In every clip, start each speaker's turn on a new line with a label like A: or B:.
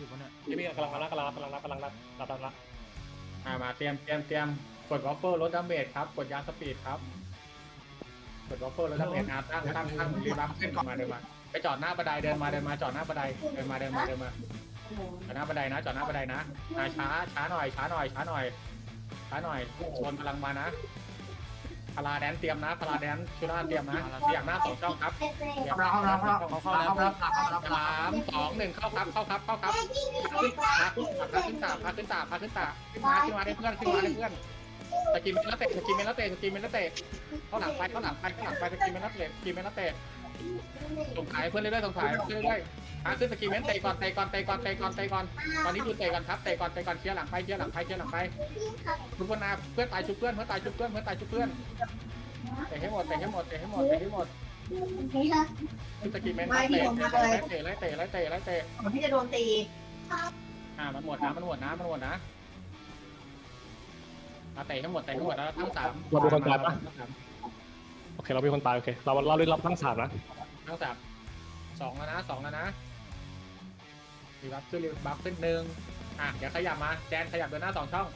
A: อยู่ปะเนี่ย
B: พี่พี่กำลังรับกำลังรับกำลังรับกำลังรับรับรับรับ
C: อ่ามาเตรียมเตรียมเตรียมกดวอฟเฟิลลดดาเมจครับกดยาสปีดครับกดวอฟเฟิลลดดาเมจอะตั้งตั้งตั้งรีบัฟขึ้นมาเดินมา ไปจอดหน้าบันไดเดินมาเดินมาจอดหน้าบันไดเดินมาเดินมาเดินมาจอดหน้าบันไดนะจอดหน้าบันไดนะอ่าช้าช้าหน่อยช้าหน่อยช้าหน่อยช้าหน่อยชนกำลังมานะาราแดนเตรียมนะพาราแดนชูราเตรียมนะเสียงหน้าสองช่องครับเสียงหน้าสองช่อง
A: เขาเข้าแล้ว
C: สามสองหนึ่งเข้าครับเข้าครับเข้าครับพาขึ้นตาพาขึ้นตาพาขึ้นตาขึ้นมาขึ้นมาได้เพื่อนขึ้นมาได้เพื่อนสกินเมนแล้วเตะสกินเมนแล้วเตะสกินเมนแล้วเตะเข้าหลังไปเข้าหลังไปเข้าหลังไปสกินเมนแล้วเตะสกินเมนแล้วเตะ ส่งขายเพื่อนเรื่อยๆส่งขายเพื่อนเรื่อยๆพาขึ้นสกินเมนเตะก่อนเตะก่อนเตะก่อนเตะก่อนเตะก่อนตอนนี้ดูเตะก่อนครับเตะก่อนเตะก่อนเคลียร์หลังไปเคลียร์หลังไปเคลียร์หลังไปทุกคนนะเพื่อนตายชุบเพื่อนเพื่อนตายชุบเพื่อนเพื่อนตายชุบเพื่อนเตะให้หมดเตะให้หมดเตะให้หมดเตะให้หมดสกินเมนเตะเตะเตะไล่เตะไล่เตะไล่เตะ
D: เหมือนพี่จะโดนตี
C: อ่ามันหมดนะมันหมดนะมันหมดนะมาเตะทั้งหมดเตะทั้งหมดแล้วทั้งสาม
B: เราเป็นคนตายปะ
C: ทั้งสาม
B: โอเคเรามีคนตายโอเคเราเราเล่นรับทั้งสามนะ
C: ทั้งสามสองแล้วนะสองแล้วนะรีบัฟขึ้นรีบัฟขึ้นหนึ่งอะเดี๋ยวขยับมาแจนขยับเดินหน้าสองช่อง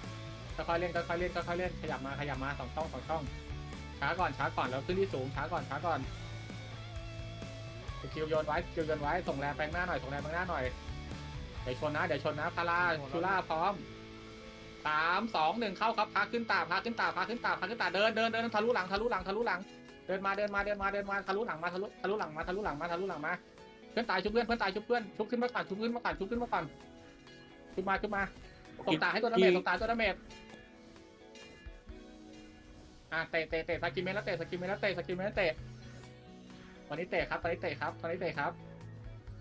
C: ค่อยๆเล่นค่อยๆเล่นค่อยๆเล่นขยับมาขยับมาสองช่องสองช่องช้าก่อนช้าก่อนแล้วขึ้นที่สูงช้าก่อนช้าก่อนสกิลโยนไว้สกิลโยนไว้ส่งแรงไปข้างหน้าหน่อยส่งแรงไปข้างหน้าหน่อยเดี๋ยวชนนะเดี๋ยวชนนะพาราชูล่าพร้อมสามสองหนึ่งเข้าครับพาขึ้นตาพาขึ้นตาพาขึ้นตาพาขึ้นตาเดินเดินเดินทะลุหลังทะลุหลังทะลุหลัง เดินมาเดินมาเดินมาเดินมาทะลุหลังมาทะลุทะลุหลังมาทะลุหลังมาทะลุหลังมาเพื่อนตายชุบเพื่อนเพื่อนตายชุบเพื่อนชุบขึ้นมาก่อนชุบขึ้นมาก่อนชุบขึ้นมาก่อนชุบมาชุบมาตกตาให้ตัวดาเมจตกตาตัวดาเมจอะเตะเตะเตะสกิมเมนแล้วเตะสกิมเมนแล้วเตะสกิมเมนแล้วเตะตอนนี้เตะครับตอนนี้เตะครับตอนนี้เตะครับ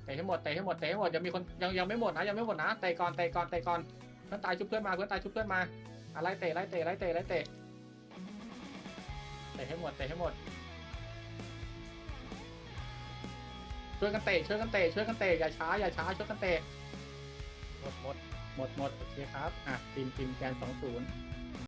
C: เตะให้หมดเตะให้หมดเตะให้หมดยังมีคนยังยังไม่หมดนะยังไม่หมดนะเตะก่อนเตะก่อนเตะก่อนเพื่อนตายชุบเพื่อนมาเพื่อนตายชุบเพื่อนมาอะไรเตะไล่เตะไล่เตะไล่เตะเตะให้หมดเตะให้หมด ช่วยกันเตะช่วยกันเตะช่วยกันเตะอย่าช้าอย่าช้าช่วยกันเตะหมดหมดหมดหมดโอเคครับอะทีมทีมแกนสองศูนย์